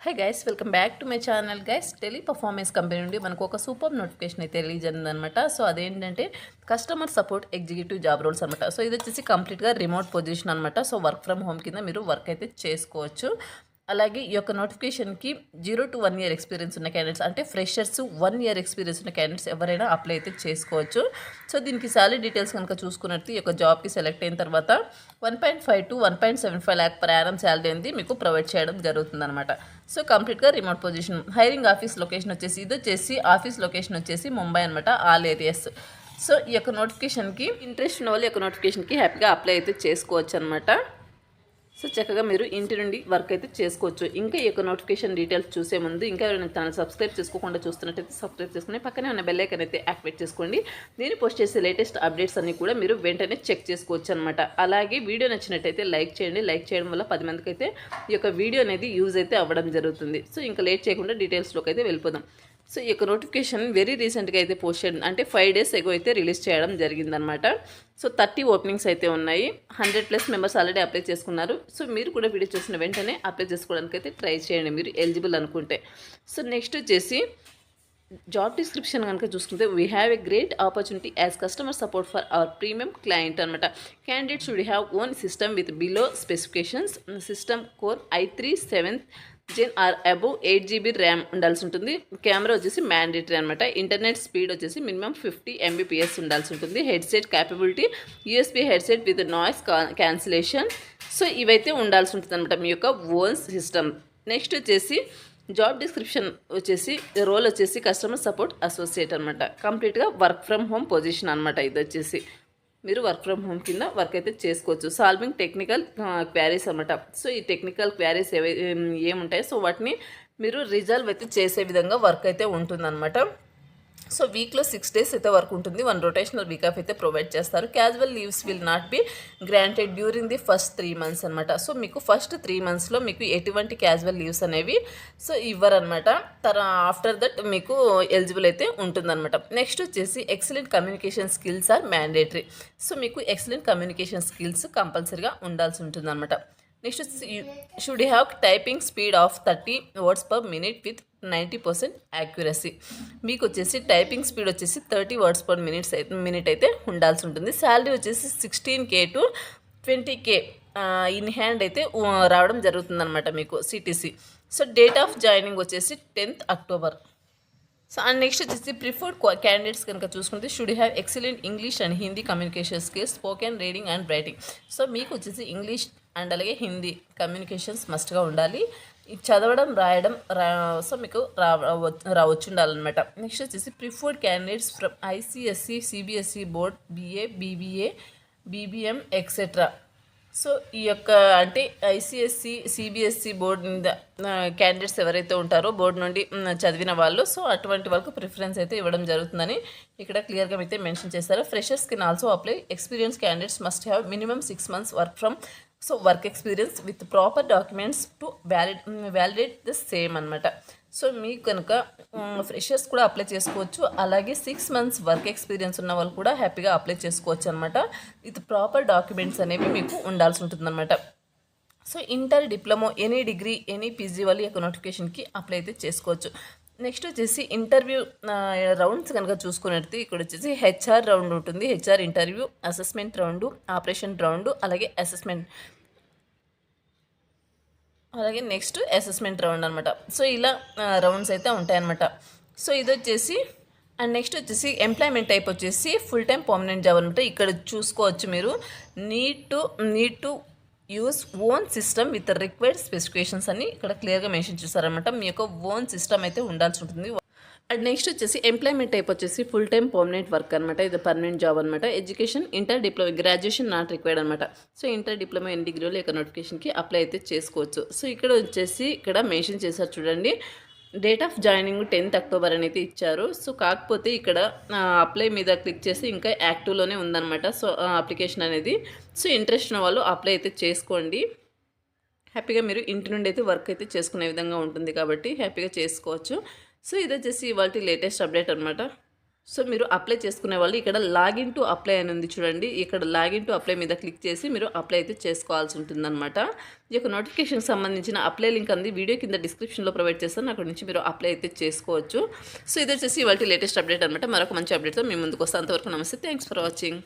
Hi guys welcome back to my channel guys Teleperformance company నుండి మనకు ఒక super notification అయితే రిలీజ్ అనమాట సో అదేంటంటే customer support executive job roles అనమాట సో ఇది వచ్చేసి కంప్లీట్గా రిమోట్ పొజిషన్ అనమాట సో వర్క్ ఫ్రమ్ హోమ్ కింద మీరు వర్క్ అయితే చేసుకోవచ్చు. అలాగే ఈ యొక్క నోటిఫికేషన్కి zero to one year experience ఉన్న క్యాండిడేట్స్ అంటే ఫ్రెషర్స్ వన్ ఇయర్ ఎక్స్పీరియన్స్ ఉన్న క్యాండిడేట్స్ ఎవరైనా అప్లై అయితే చేసుకోవచ్చు. సో దీనికి శాలరీ డీటెయిల్స్ కనుక చూసుకున్నట్టు ఈ యొక్క జాబ్కి సెలెక్ట్ అయిన తర్వాత one point five to one point seven five lakh per annum salary అనేది మీకు ప్రొవైడ్ చేయడం జరుగుతుందన్నమాట. సో కంప్లీట్గా remote position hiring office location వచ్చేసి ఇది వచ్చేసి ఆఫీస్ లొకేషన్ వచ్చేసి ముంబై అనమాట ఆల్ ఏరియాస్. సో ఈ యొక్క నోటిఫికేషన్కి ఇంట్రెస్ట్ ఉన్న వాళ్ళు ఈ యొక్క నోటిఫికేషన్కి హ్యాపీగా అప్లై అయితే చేసుకోవచ్చు అనమాట సో చక్కగా మీరు ఇంటి నుండి వర్క్ అయితే చేసుకోవచ్చు. ఇంకా ఈ యొక్క నోటిఫికేషన్ డీటెయిల్స్ చూసే ముందు ఇంకా ఎవరైనా ఛానల్ సబ్స్క్రైబ్ చేసుకోకుండా చూస్తున్నట్టయితే సబ్స్క్రైబ్ చేసుకుని పక్కనే ఉన్న బెల్లైకన్ అయితే యాక్టివేట్ చేసుకోండి. నేను పోస్ట్ చేసే లేటెస్ట్ అప్డేట్స్ అన్ని కూడా మీరు వెంటనే చెక్ చేసుకోవచ్చు అనమాట అలాగే వీడియో నచ్చినట్టయితే లైక్ చేయండి. లైక్ చేయడం వల్ల పది మందికి అయితే ఈ యొక్క వీడియో అనేది యూజ్ అయితే అవ్వడం జరుగుతుంది. సో ఇంకా లేట్ చేయకుండా డీటెయిల్స్లోకి అయితే వెళ్ళిపోదాం. సో ఈ యొక్క నోటిఫికేషన్ వెరీ రీసెంట్గా అయితే పోస్ట్ చేయడం అంటే ఫైవ్ డేస్ ఎగో అయితే రిలీజ్ చేయడం జరిగిందనమాట సో థర్టీ ఓపెనింగ్స్ అయితే ఉన్నాయి. Hundred plus members already apply చేసుకున్నారు. సో మీరు కూడా వీడియో చూసిన వెంటనే అప్లై చేసుకోవడానికి అయితే ట్రై చేయండి. మీరు ఎలిజిబుల్ అనుకుంటే. సో నెక్స్ట్ వచ్చేసి జాబ్ డిస్క్రిప్షన్ కనుక చూసుకుంటే we have a great opportunity as customer support for our premium client అనమాట candidate should have own system with below specifications system core i three seven gen or above eight GB RAM ఉండాల్సి ఉంటుంది. Camera వచ్చేసి mandatory అనమాట internet speed వచ్చేసి minimum fifty Mbps ఉండాల్సి ఉంటుంది. Headset capability USB headset with noise cancellation so ఇవైతే ఉండాల్సి ఉంటుంది అనమాట మీ యొక్క ఓన్ సిస్టమ్ నెక్స్ట్ వచ్చేసి జాబ్ డిస్క్రిప్షన్ వచ్చేసి రోల్ వచ్చేసి కస్టమర్ సపోర్ట్ అసోసియేట్ అనమాట కంప్లీట్గా వర్క్ ఫ్రమ్ హోమ్ పొజిషన్ అనమాట ఇది వచ్చేసి. మీరు వర్క్ ఫ్రమ్ హోమ్ కింద వర్క్ అయితే చేసుకోవచ్చు. సాల్వింగ్ టెక్నికల్ క్వారీస్ అనమాట సో ఈ టెక్నికల్ క్వారీస్ ఏవై ఏముంటాయో సో వాటిని మీరు రిజాల్వ్ అయితే చేసే విధంగా వర్క్ అయితే ఉంటుందన్నమాట. సో వీక్లో సిక్స్ డేస్ అయితే వర్క్ ఉంటుంది. వన్ రొటేషనల్ వీక్ ఆఫ్ అయితే ప్రొవైడ్ చేస్తారు. Casual leaves will not be granted during the first three months అనమాట సో మీకు ఫస్ట్ త్రీ మంత్స్లో మీకు ఎటువంటి క్యాజువల్ లీవ్స్ అనేవి సో ఇవ్వరనమాట తర ఆఫ్టర్ దట్ మీకు ఎలిజిబుల్ అయితే ఉంటుందన్నమాట. నెక్స్ట్ వచ్చేసి excellent communication skills are mandatory so మీకు ఎక్సలెంట్ కమ్యూనికేషన్ స్కిల్స్ కంపల్సరీగా ఉండాల్సి ఉంటుందన్నమాట. Next should have typing speed of thirty words per minute with ninety percent accuracy మీకు వచ్చేసి టైపింగ్ స్పీడ్ వచ్చేసి థర్టీ వర్డ్స్ పర్ మినిట్స్ అయితే మినిట్ అయితే ఉండాల్సి ఉంటుంది. శాలరీ వచ్చేసి sixteen K to twenty K in hand అయితే రావడం రావడం జరుగుతుందన్నమాట మీకు CTC so date of joining వచ్చేసి tenth October so and next వచ్చేసి ప్రిఫర్డ్ క్యాండిడేట్స్ కనుక చూసుకుంటే should have excellent English and Hindi communication skills spoken reading and writing so మీకు వచ్చేసి ఇంగ్లీష్ అండ్ అలాగే హిందీ కమ్యూనికేషన్స్ మస్ట్గా ఉండాలి. చదవడం రాయడం రా సో మీకు రా రావచ్చు ఉండాలన్నమాట నెక్స్ట్ వచ్చేసి preferred candidates from ICSE CBSE board BA BBA BBM etcetera so ఈ యొక్క అంటే ఐసీఎస్సి సిబిఎస్సి బోర్డు క్యాండిడేట్స్ ఎవరైతే ఉంటారో బోర్డు నుండి చదివిన వాళ్ళు సో అటువంటి వాళ్ళకు ప్రిఫరెన్స్ అయితే ఇవ్వడం జరుగుతుందని ఇక్కడ క్లియర్గా అయితే మెన్షన్ చేస్తారు freshers can also apply experience candidates must have minimum six months work from so work experience with proper documents to valid validate the same అనమాట సో మీకు కనుక mm, ఫ్రెషర్స్ కూడా అప్లై చేసుకోవచ్చు. అలాగే సిక్స్ మంత్స్ వర్క్ ఎక్స్పీరియన్స్ ఉన్న వాళ్ళు కూడా హ్యాపీగా అప్లై చేసుకోవచ్చు అనమాట విత్ ప్రాపర్ డాక్యుమెంట్స్ అనేవి మీకు ఉండాల్సి ఉంటుందన్నమాట. So inter diploma any degree any PG వాళ్ళు ఈ యొక్క నోటిఫికేషన్కి అప్లై అయితే చేసుకోవచ్చు. నెక్స్ట్ వచ్చేసి ఇంటర్వ్యూ రౌండ్స్ కనుక చూసుకున్నట్టు ఇక్కడ వచ్చేసి హెచ్ఆర్ రౌండ్ ఉంటుంది. HR interview assessment round operation round అలాగే అసెస్మెంట్ అలాగే నెక్స్ట్ అసెస్మెంట్ రౌండ్ అనమాట సో ఇలా రౌండ్స్ అయితే ఉంటాయన్నమాట. సో ఇది వచ్చేసి అండ్ నెక్స్ట్ వచ్చేసి ఎంప్లాయ్మెంట్ టైప్ వచ్చేసి ఫుల్ టైం పర్మనెంట్ జాబ్ అనమాట ఇక్కడ చూసుకోవచ్చు మీరు. Need to to use own system with required specifications అని ఇక్కడ క్లియర్గా మెన్షన్ చేశారనమాట మీ యొక్క ఓన్ సిస్టమ్ అయితే ఉండాల్సి ఉంటుంది. అండ్ నెక్స్ట్ వచ్చేసి ఎంప్లాయ్మెంట్ టైప్ వచ్చేసి ఫుల్ టైం పర్మనెంట్ వర్క్ అనమాట ఇది పర్మనెంట్ జాబ్ అనమాట education inter diploma graduation not required అనమాట సో ఇంటర్ డిప్లొమా ఎన్ డిగ్రీలో ఇక నోటిఫికేషన్కి అప్లై అయితే చేసుకోవచ్చు. సో ఇక్కడ వచ్చేసి ఇక్కడ మెన్షన్ చేశారు చూడండి. Date of joining tenth October అనేది ఇచ్చారు. సో కాకపోతే ఇక్కడ అప్లై మీద క్లిక్ చేసి ఇంకా యాక్టివ్లోనే ఉందన్నమాట. సో అప్లికేషన్ అనేది. సో ఇంట్రెస్ట్ ఉన్న వాళ్ళు అప్లై అయితే చేసుకోండి. హ్యాపీగా మీరు ఇంటి నుండి అయితే వర్క్ అయితే చేసుకునే విధంగా ఉంటుంది కాబట్టి హ్యాపీగా చేసుకోవచ్చు. సో ఇది వచ్చేసి ఇవాళ లేటెస్ట్ అప్డేట్ అనమాట సో మీరు అప్లై చేసుకునే వాళ్ళు ఇక్కడ లాగిన్ టు అప్లై అని ఉంది చూడండి. ఇక్కడ లాగిన్ టు అప్లై మీద క్లిక్ చేసి మీరు అప్లై అయితే చేసుకోవాల్సి ఉంటుందన్నమాట. ఈ యొక్క నోటిఫికేషన్ సంబంధించిన అప్లై లింక్ అంది వీడియో కింద డిస్క్రిప్షన్లో ప్రొవైడ్ చేస్తాను. అక్కడ నుంచి మీరు అప్లై అయితే చేసుకోవచ్చు. సో ఇది వచ్చేసి ఇవాళ లేటెస్ట్ అప్డేట్ అనమాట మరొక మంచి అప్డేట్తో మీ ముందుకు వస్తాను. అంతవరకు నమస్తే. Thanks for watching